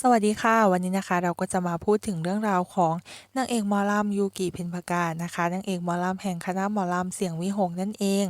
สวัสดีค่ะ วันนี้นะคะเราก็จะมาพูดถึงเรื่องราวของนางเอกมอลำยูกิเพ็ญปกาศนะคะนางเอกมอลำแห่งคณะมอลำเสียงวิหกนั่นเอง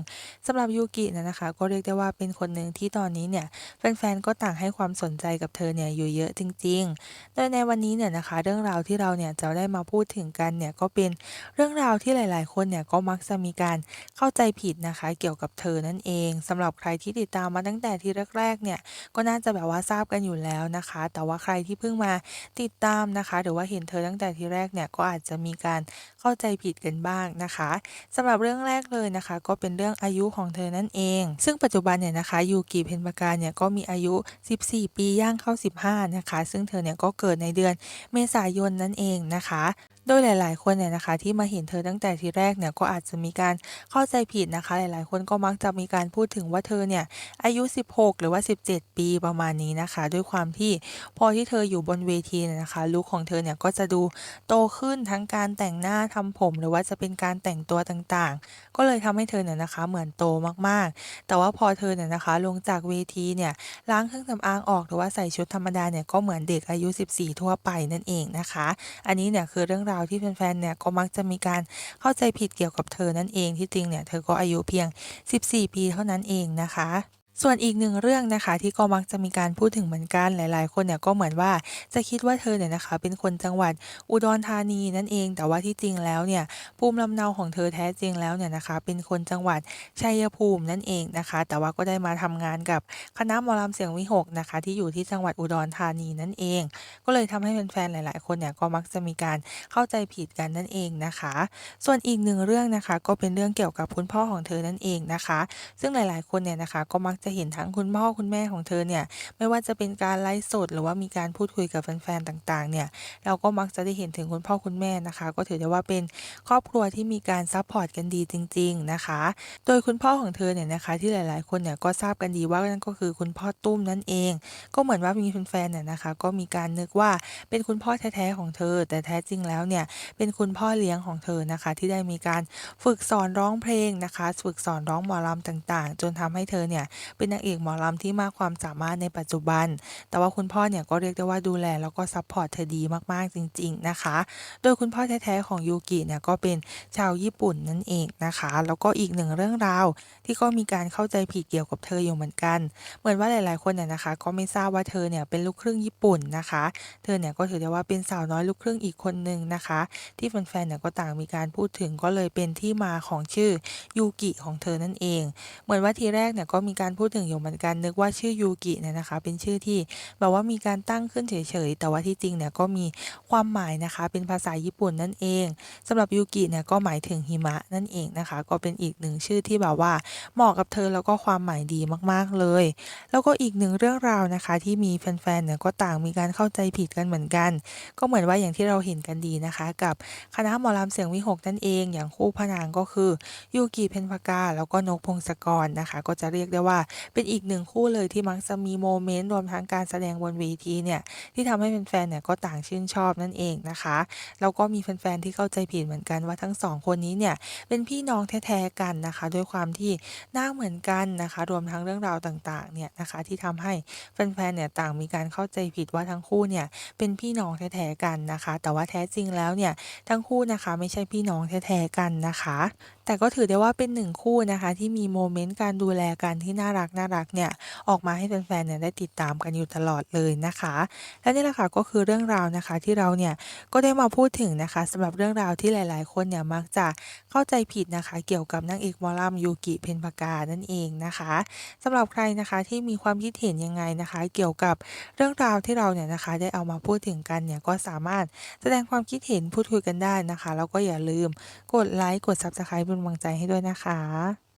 สำหรับยูกิเนี่ยนะคะ ก็เรียกได้ว่าเป็นคนหนึ่งที่ตอนนี้เนี่ยแฟนๆก็ต่างให้ความสนใจกับเธอเนี่ยอยู่เยอะจริง ๆ โดยในวันนี้เนี่ยนะคะ เรื่องราวที่เราเนี่ยจะได้มาพูดถึงกันเนี่ยก็เป็นเรื่องราวที่หลาย ๆ คนเนี่ยก็มักจะมีการเข้าใจผิดนะคะ เกี่ยวกับเธอนั่นเองสำหรับใครที่ติดตามมาตั้งแต่ที่แรกๆเนี่ยก็น่าจะแบบว่าทราบกันอยู่แล้วนะคะ แต่ว่าใครที่เพิ่งมาติดตามนะคะ หรือว่าเห็นเธอตั้งแต่ทีแรกเนี่ยก็อาจจะมีการเข้าใจผิดกันบ้างนะคะสำหรับเรื่องแรกเลยนะคะ ก็เป็นเรื่องอายุของเธอนั่นเอง ซึ่งปัจจุบันเนี่ยนะคะยูกิเพ็ญปการเนี่ยก็มีอายุ 14 ปีย่างเข้า 15 นะคะ ซึ่งเธอเนี่ยก็เกิดในเดือนเมษายนนั่นเองนะคะ โดยหลาย ๆ คนเนี่ยนะคะ ที่มาเห็นเธอตั้งแต่ทีแรกเนี่ยก็อาจจะมีการเข้าใจผิดนะคะ หลาย ๆ คนก็มักจะมีการพูดถึงว่าเธอเนี่ยอายุ 16 หรือว่า 17 ปีประมาณนี้นะคะ ด้วยความที่พอที่เธออยู่บนเวทีเนี่ยนะคะลุคของเธอเนี่ยก็จะดูโตขึ้นทั้งการแต่งหน้าทำผม หรือว่าจะเป็นการแต่งตัวต่าง ๆ ก็เลยทำให้เธอเนี่ยนะคะเหมือนโตมาก ๆ แต่ว่าพอเธอเนี่ยนะคะลงจากเวทีเนี่ยล้างเครื่องสำอางออกหรือว่าใส่ชุดธรรมดาเนี่ยก็เหมือนเด็กอายุ 14 ทั่วไปนั่นเองนะคะ อันนี้เนี่ยคือเรื่องราวที่แฟนๆเนี่ยก็มักจะมีการเข้าใจผิดเกี่ยวกับเธอนั่นเองที่จริงเนี่ยเธอก็อายุเพียง 14 ปีเท่านั้นเองนะคะ ส่วนอีกหนึ่งเรื่องนะคะ ที่ก็มักจะมีการพูดถึงเหมือนกันหลาย ๆ คนเนี่ยก็เหมือนว่าจะคิดว่าเธอเนี่ยนะคะ เป็นคนจังหวัดอุดรธานีนั่นเอง แต่ว่าที่จริงแล้วเนี่ยภูมิลำเนาของเธอแท้จริงแล้วเนี่ยนะคะ เป็นคนจังหวัดชัยภูมินั่นเองนะคะ แต่ว่าก็ได้มาทำงานกับคณะหมอลำเสียงวิหกนะคะ ที่อยู่ที่จังหวัดอุดรธานีนั่นเอง ก็เลยทำให้แฟนๆหลาย ๆ คนเนี่ยก็มักจะมีการเข้าใจผิดกันนั่นเองนะคะ ส่วนอีกหนึ่งเรื่องนะคะ ก็เป็นเรื่องเกี่ยวกับคุณพ่อของเธอนั่นเองนะคะ ซึ่งหลาย ๆ คนเนี่ยนะคะ ก็มักจะะเห็นทั้งคุณพ่อคุณแม่ของเธอเนี่ยไม่ว่าจะเป็นการไลฟ์สดหรือว่ามีการพูดคุยกับแฟนๆต่างๆเนี่ยเราก็มักจะได้เห็นถึงคุณพ่อคุณแม่นะคะ ก็ถือได้ว่าเป็นครอบครัวที่มีการซัปพอร์ตกันดีจริง ๆนะคะ โดยคุณพ่อของเธอเนี่ยนะคะ ที่หลายๆ คนเนี่ยก็ทราบกันดีว่านั่นก็คือคุณพ่อตุ้มนั่นเอง ก็เหมือนว่ามีแฟนๆเนี่ยนะคะ ก็มีการนึกว่าเป็นคุณพ่อแท้ๆของเธอ แต่แท้จริงแล้วเนี่ยเป็นคุณพ่อเลี้ยงของเธอนะคะ ที่ได้มีการฝึกสอนร้องเพลงนะคะ ฝึกสอนร้องหมอลำต่างๆ จนทำให้เธอเนี่ยเป็นนางเอกหมอลำที่มากความสามารถในปัจจุบัน แต่ว่าคุณพ่อเนี่ยก็เรียกได้ว่าดูแลแล้วก็ซัปพอร์ตเธอดีมากๆจริง ๆนะคะ โดยคุณพ่อแท้ๆของยูกิเนี่ยก็เป็นชาวญี่ปุ่นนั่นเองนะคะ แล้วก็อีกหนึ่งเรื่องราว ที่ก็มีการเข้าใจผิดเกี่ยวกับเธออยู่เหมือนกัน เหมือนว่าหลายๆคนเนี่ยนะคะ ก็ไม่ทราบว่าเธอเนี่ยเป็นลูกครึ่งญี่ปุ่นนะคะ เธอเนี่ยก็ถือได้ว่าเป็นสาวน้อยลูกครึ่งอีกคนหนึ่งนะคะ ที่แฟนๆเนี่ยก็ต่างมีการพูดถึงก็เลยเป็นที่มาของชื่อยูกิของเธอนั่นเอง เหมือนว่าทีแรกเนี่ยก็มีการพูดถึงอยู่เหมือนกันนึกว่าชื่อยูกิเนี่ยนะคะ เป็นชื่อที่แบบว่ามีการตั้งขึ้นเฉยๆ แต่ว่าที่จริงเนี่ยก็มีความหมายนะคะ เป็นภาษาญี่ปุ่นนั่นเองสำหรับยูกิเนี่ยก็หมายถึงหิมะนั่นเองนะคะ ก็เป็นอีกหนึ่งชื่อที่แบบว่าเหมาะกับเธอแล้วก็ความหมายดีมากๆเลย แล้วก็อีกหนึ่งเรื่องราวนะคะ ที่มีแฟนๆเนี่ยก็ต่างมีการเข้าใจผิดกันเหมือนกัน ก็เหมือนว่าอย่างที่เราเห็นกันดีนะคะ กับคณะหมอลำเสียงวิหกนั่นเอง อย่างคู่พนางก็คือยูกิเพ็ญปกาแล้วก็นกพงศกรนะคะ ก็จะเรียกได้ว่าเป็นอีกหนึ่งคู่เลยที่มักจะมีโมเมนต์รวมทั้งการแสดงบนเวทีเนี่ยที่ทำให้แฟนๆเนี่ยก็ต่างชื่นชอบนั่นเองนะคะแล้วก็มีแฟนๆที่เข้าใจผิดเหมือนกันว่าทั้งสองคนนี้เนี่ยเป็นพี่น้องแท้ๆกันนะคะ ด้วยความที่หน้าเหมือนกันนะคะ รวมทั้งเรื่องราวต่างๆเนี่ยนะคะ ที่ทำให้แฟนๆเนี่ยต่างมีการเข้าใจผิดว่าทั้งคู่เนี่ยเป็นพี่น้องแท้ๆกันนะคะ แต่ว่าแท้จริงแล้วเนี่ยทั้งคู่นะคะไม่ใช่พี่น้องแท้ๆกันนะคะ แต่ก็ถือได้ว่าเป็นหนึ่งคู่นะคะ ที่มีโมเมนต์การดูแลกันที่น่ารักน่ารักเนี่ยออกมาให้แฟนๆเนี่ยได้ติดตามกันอยู่ตลอดเลยนะคะ และนี่แหละค่ะก็คือเรื่องราวนะคะที่เราเนี่ยก็ได้มาพูดถึงนะคะสำหรับเรื่องราวที่หลาย ๆ คนเนี่ยมักจะเข้าใจผิดนะคะ เกี่ยวกับนางเอกมอลำยูกิเพ็ญปกานั่นเองนะคะสำหรับใครนะคะที่มีความคิดเห็นยังไงนะคะ เกี่ยวกับเรื่องราวที่เราเนี่ยนะคะได้เอามาพูดถึงกันเนี่ยก็สามารถแสดงความคิดเห็นพูดคุยกันได้นะคะ แล้วก็อย่าลืมกดไลค์กด Subscribe เป็นกำลังใจให้ด้วยนะคะ